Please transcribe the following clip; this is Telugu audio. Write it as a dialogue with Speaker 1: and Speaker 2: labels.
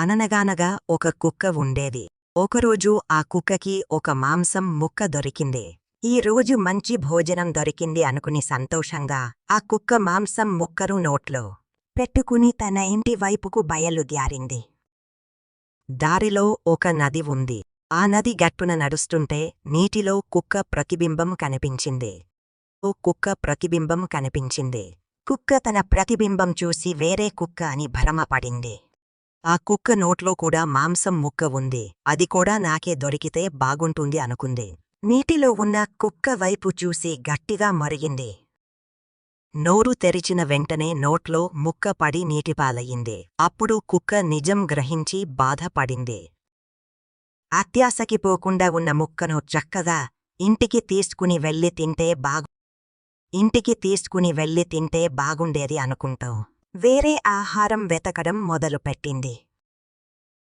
Speaker 1: అననగానగా ఒక కుక్క ఉండేది. ఒకరోజు ఆ కుక్కకి ఒక మాంసం ముక్క దొరికింది. ఈ రోజు మంచి భోజనం దొరికింది అనుకుని సంతోషంగా ఆ కుక్క మాంసం ముక్కరు నోట్లో పెట్టుకుని తన ఇంటి వైపుకు బయలుదేరింది. దారిలో ఒక నది ఉంది. ఆ నది గట్టున నడుస్తుంటే నీటిలో కుక్క ప్రతిబింబం కనిపించింది. ఓ కుక్క ప్రతిబింబం కనిపించింది. కుక్క తన ప్రతిబింబం చూసి వేరే కుక్క అని భ్రమపడింది. ఆ కుక్క నోట్లో కూడా మాంసం ముక్క ఉంది. అది కూడా నాకే దొరికితే బాగుంటుంది అనుకుంది. నీటిలో ఉన్న కుక్క వైపు చూసి గట్టిగా మరిగింది. నోరు తెరిచిన వెంటనే నోట్లో ముక్క పడి నీటిపాలయ్యింది. అప్పుడు కుక్క నిజం గ్రహించి బాధపడింది. అత్యాశకి పోకుండా ఉన్న ముక్కను చక్కగా ఇంటికి తీసుకుని వెళ్ళి తింటే బాగు ఇంటికి తీసుకుని వెళ్ళి తింటే బాగుండేది అనుకుంటాం వేరే ఆహారం వెతకడం మొదలుపెట్టింది.